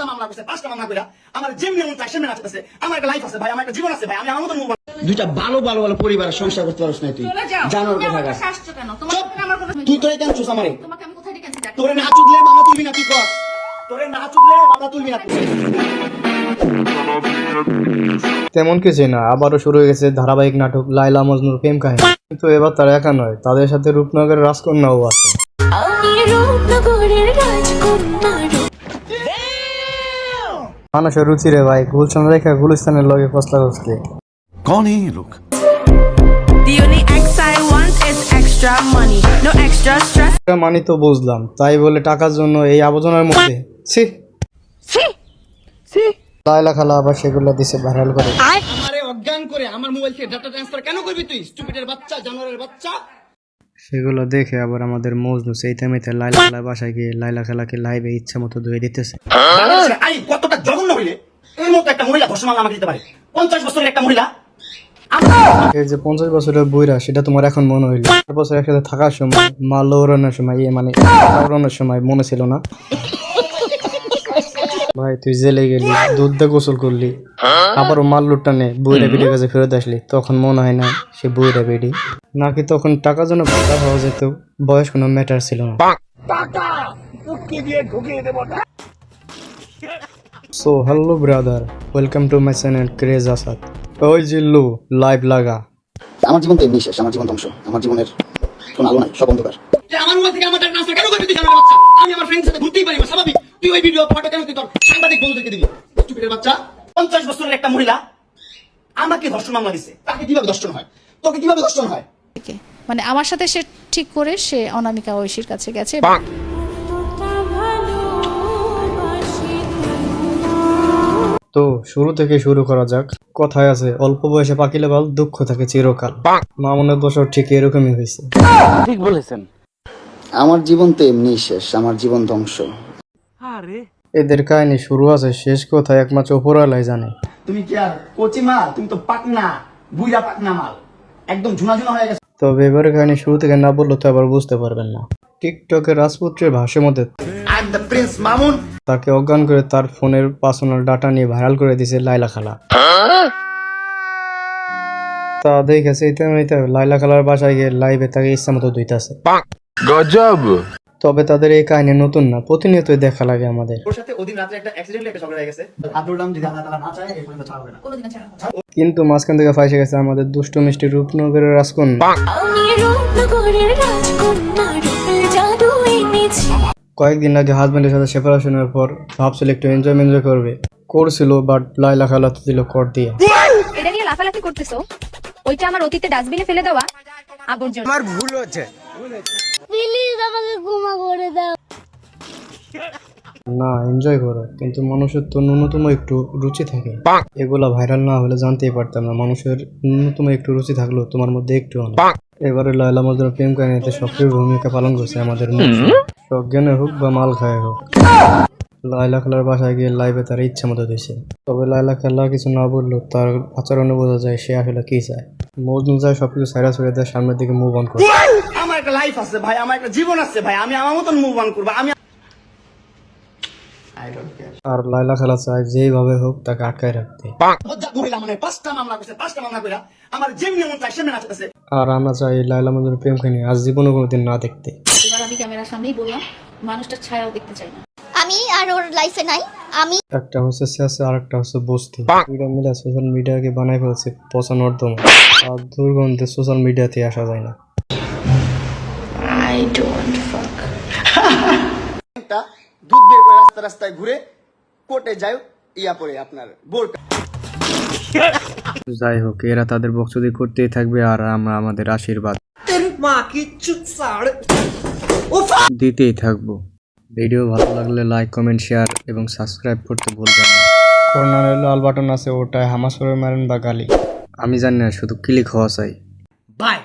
পাঁচটা মামলা করছে পাঁচটা মামলা করে আমার যেমনি মন চাই সেমনি নাচতেছে আমার একটা লাইফ আছে ভাই আমার একটা জীবন আছে ভাই আমি আমার move on- দুইটা ভালো ভালো ভালো পরিবারের সংসার করতে পারছ না তুই। জানোর কথা তুই তোরে কেন চুস আমারে তোমাকে আমি কোথায় ডেকেছি দেখো তোরে না চুদলে মামলা তুলবি না তুই কর। তোরে না চুদলে মামলা তুলবি না তুই তেমন কিছুই না আবারও শুরু হয়ে গেছে ধারাবাহিক নাটক লাইলা মজনুর প্রেম কাহিনী। কিন্তু এবার তারা একা নয় তাদের সাথে রূপনগরের রাজকন্যাও আছে। মানুষের রুচি রে ভাই গুলশান রেখা গুলিস্তানের লগে ফসলা কসলি কোন এই লোক? মানি তো বুঝলাম তাই বলে টাকার জন্য এই আবর্জনার মধ্যে। সি সি সি লাইলা খালা আবার সেগুলো দিছে ভাইরাল করে। আমারে অজ্ঞান করে আমার মোবাইল থেকে ডাটা ট্রান্সফার কেন করবি তুই? স্টুপিডের বাচ্চা জানোয়ারের বাচ্চা। সেগুলো দেখে আবার আমাদের মজনু সেই টাইমেতে লাইলা খালা বাসায় গিয়ে লাইলা খালাকে লাইভে ইচ্ছা মতো ধুয়ে দিতেছে হইলে এই মতো একটা মহিলা ধর্ষণ মামলা আমাকে দিতে পারে। পঞ্চাশ বছরের একটা মহিলা। এই যে পঞ্চাশ বছরের বইরা সেটা তোমার এখন মনে হইল। চার বছর একসাথে থাকার সময় মা লৌড়ানোর সময় ইয়ে মানে লৌড়ানোর সময় মনে ছিল না। ভাই তুই জেলে গেলি দুধ দিয়ে গোসল করলি আবারও মাল লুটানে বইরা বেডির কাছে ফেরত আসলি তখন মনে হয় না সে বইরা বেডি। নাকি তখন টাকার জন্য ভাতা হওয়া যেত বয়স কোনো ম্যাটার ছিল না। So hello brother welcome to my channel craze Asad ওই জিল্লু লাইভ লাগা। আমার জীবন তো এমনি শেষ আমার জীবন ধ্বংস। আমার জীবনের কোনো আলো নাই সব অন্ধকার। আমার মোবাইল থেকে আমার ট্রান্সফার কেন করবি তুই জানোয়ারের বাচ্চা? আমি আমার ফ্রেন্ডের সাথে ঘুরতেই পারি না স্বাভাবিক। তুই ওই ভিডিও ফটো কেন তুই তোর সাংবাদিক বন্ধুদেরকে দিবি? স্টুপিডের বাচ্চা। পঞ্চাশ বছরের একটা মহিলা আমাকে ধর্ষণ মামলা দিছে। তাকে কীভাবে ধর্ষণ হয়? তোকে কীভাবে ধর্ষণ হয়? মানে আমার সাথে সে ঠিক করে সে অনামিকা ঐশীর কাছে গেছে। তো শুরু থেকে শুরু করা যাক। কথায় আছে অল্প বয়সে পাকিলে বাল দুঃখ থাকে চিরকাল। মামুনের বছর ঠিক এরকমই হয়েছে। ঠিক বলেছেন। আমার জীবন তো এমনি শেষ আমার জীবন ধ্বংস। আরে! এদের কাহিনী শুরু আছে শেষ কোথায় একমাত্র ওপরওয়ালাই জানে। তুমি কি আর কোচি মাল? তুমি তো পাকনা বুইরা পাকনা মাল। একদম ঝুনা ঝুনা হয়ে গেছে। তবে এবারে কাহিনী শুরু থেকে না বললে তো আবার বুঝতে পারবেন না। টিকটকের রাজপুত্রের ভাষ্যের মধ্যে আর দ্য প্রিন্স মামুন তাকে অজ্ঞান করে তার ফোনের পার্সোনাল ডাটা নিয়ে ভাইরাল করে দিছে লাইলা খালা। তা দেখেছে লাইলা খালার বাসায় গিয়ে লাইভে তাকে ইচ্ছা মতো ধুইতেছে। গজব! তবে তাদের এই কাহিনী নতুন না প্রতিনিয়তই দেখা লাগে আমাদের। কিন্তু মাঝখান থেকে ফাইসে গেছে আমাদের দুষ্ট মিষ্টি রূপনগরের রাজকন্যা। কয়েকদিন আগে হাজব্যান্ডের সাথে সেপারেশনের পর ভাবছিল একটু এনজয় এনজয় করবে। করছিল বাট লাইলা খালা তো দিল কর দিয়ে। এটা নিয়ে লাফালাফি করতেছো? ওইটা আমার অতীতে ডাস্টবিনে ফেলে দেওয়া আবর্জনা। প্লিজ আমাকে ক্ষমা করে দাও। না এনজয় করো কিন্তু মানুষের তো ন্যূনতম একটু রুচি থাকে। এগুলা ভাইরাল না হলে জানতেই পারতাম না মানুষের ন্যূনতম একটু রুচি থাকলেও তোমার মধ্যে একটু এবারে লাইলা মজুর প্রেম কাহিনীতে সক্রিয় ভূমিকা পালন করছে আমাদের সজ্ঞানে হোক বা মাল খায় হোক। লাইলা খেলার বাসায় গিয়ে লাইভে তার ইচ্ছা মতো দিয়েছে তবে লাইলা খেলা কিছু না বললেও তার আচরণে বোঝা যায় সে আসলে কি চায়। মজনু চায় সবকিছু সাইরা সরে দেয় সামনের দিকে মুভ অন করে। আমার একটা লাইফ আছে ভাই আমার একটা জীবন আছে ভাই আমি আমার মতন মুভ অন করব আমি. আর লাইলা খেলা চায় যেইভাবে হোক তাকে আটকায় রাখতে। মানে আর আমরা চাই লাইলা মজুর প্রেম কাহিনী আজ জীবনে কোনোদিন না দেখতে। ক্যামেরার সামনেই বললাম মানুষটার ছায়াও দেখতে চাই না। আমি আর ওর লাইফে নাই আমি একটা হচ্ছে শেষে আর একটা হচ্ছে বস্তি। দুইটা মিলে সোশ্যাল মিডিয়াকে বানাই ফেলছে পচা নর্দমা আর দুর্গন্ধে সোশ্যাল মিডিয়াতে আসা যায় না। আই ডোন্ট একটা দুধ বের করে রাস্তা রাস্তায় ঘুরে কোর্টে যায় ইয়া পরে আপনার বোর্ড যাই হোক এরা তাদের বক্তব্য করতেই থাকবে আর আমরা আমাদের আশীর্বাদ। দিতেই থাকব। ভিডিও ভালো লাগলে লাইক কমেন্ট শেয়ার এবং সাবস্ক্রাইব করতে ভুলবেন না। কর্নারে লাল বাটন আছে ওটায় হামাস করে মারেন বা গালি। আমি জানি না শুধু ক্লিক হওয়া চাই। ভাই